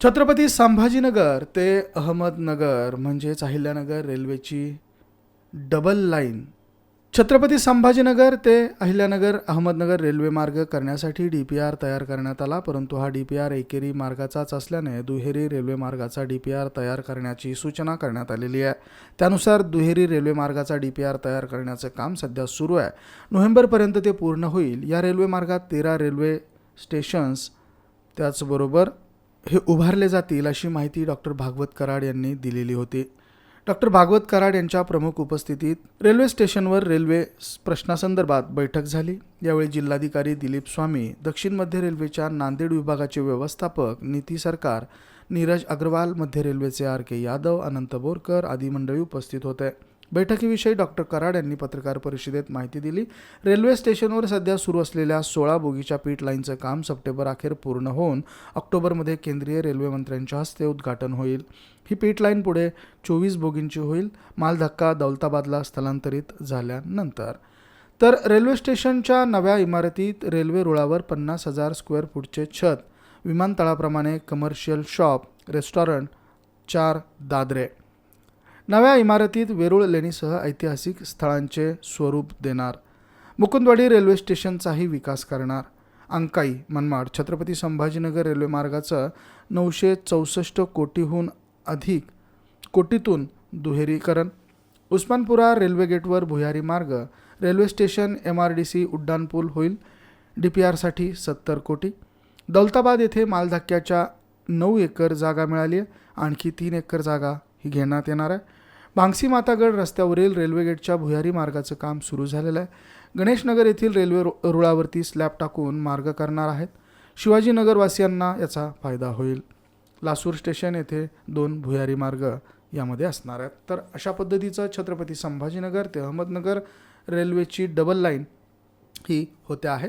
छत्रपती संभाजीनगर ते अहमदनगर म्हणजेच अहिल्यानगर रेल्वेची डबल लाईन छत्रपती संभाजीनगर ते अहिल्यानगर अहमदनगर रेल्वे मार्ग करण्यासाठी डी पी आर तयार करण्यात आला परंतु हा डी पी आर एकेरी मार्गाचाच असल्याने दुहेरी रेल्वे मार्गाचा डी पी आर तयार करण्याची सूचना करण्यात आलेली आहे. त्यानुसार दुहेरी रेल्वे मार्गाचा डी पी आर तयार करण्याचं काम सध्या सुरू आहे. नोव्हेंबरपर्यंत ते पूर्ण होईल. या रेल्वे मार्गात तेरा रेल्वे स्टेशन्स त्याचबरोबर हे उभारले जातील अशी माहिती डॉक्टर भागवत कराड यांनी दिलेली होती. डॉक्टर भागवत कराड यांच्या प्रमुख उपस्थितीत रेल्वे स्टेशनवर रेल्वे प्रश्नासंदर्भात बैठक झाली. यावेळी जिल्हाधिकारी दिलीप स्वामी दक्षिण मध्य रेल्वेच्या नांदेड विभागाचे व्यवस्थापक नीती सरकार नीरज अग्रवाल मध्य रेल्वेचे आर के यादव अनंत बोरकर आदी मंडळी उपस्थित होते. बैठकीविषयी डॉक्टर कराड यांनी पत्रकार परिषदेत माहिती दिली. रेल्वे स्टेशनवर सध्या सुरू असलेल्या सोळा बोगीच्या पीट लाईनचं काम सप्टेंबर अखेर पूर्ण होऊन ऑक्टोबरमध्ये केंद्रीय रेल्वे मंत्र्यांच्या हस्ते उद्घाटन होईल. ही पीट लाईन पुढे चोवीस बोगींची होईल. मालधक्का दौलताबादला स्थलांतरित झाल्यानंतर. तर रेल्वे स्टेशनच्या नव्या इमारतीत रेल्वे रुळावर पन्नास हजार स्क्वेअर फूटचे छत विमानतळाप्रमाणे कमर्शियल शॉप रेस्टॉरंट चार दादरे नव्या इमारतीत वेरूळ लेणीसह ऐतिहासिक स्थळांचे स्वरूप देणार. मुकुंदवाडी रेल्वे स्टेशनचाही विकास करणार. अंकाई मनमाड छत्रपती संभाजीनगर रेल्वे मार्गाचं नऊशे चौसष्ट कोटीहून अधिक कोटीतून दुहेरीकरण. उस्मानपुरा रेल्वे गेटवर भुयारी मार्ग railway station M R D C उड्डाणपूल होईल डी पी आरसाठी सत्तर कोटी. दौलताबाद येथे मालधक्क्याच्या नऊ एकर जागा मिळाली आहे आणखी तीन एकर जागा ही घेण्यात येणार आहे. भांगसी मातागड रस्त्यावरील रेल्वे गेटच्या भुयारी मार्गाचं काम सुरू झालेलं आहे. गणेशनगर येथील रेल्वे रु- रुळावरती स्लॅब टाकून मार्ग करणार आहेत. शिवाजीनगरवासियांना याचा फायदा होईल. लासूर स्टेशन येथे दोन भुयारी मार्ग यामध्ये असणार आहेत. तर अशा पद्धतीचं छत्रपती संभाजीनगर ते अहमदनगर रेल्वेची डबल लाईन ही होते आहे.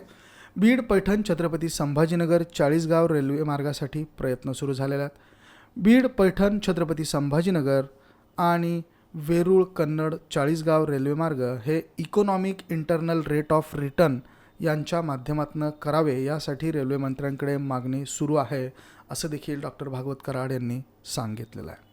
बीड पैठण छत्रपती संभाजीनगर चाळीसगाव रेल्वे मार्गासाठी प्रयत्न सुरू झालेले आहेत. बीड पैठण छत्रपती संभाजीनगर आणि वेरूळ कन्नड चाळीसगाव रेल्वेमार्ग हे economic internal rate of return यांच्या माध्यमातून करावे यासाठी रेल्वे मंत्र्यांकडे मागणी सुरू आहे असं देखील डॉक्टर भागवत कराड यांनी सांगितलेलं आहे.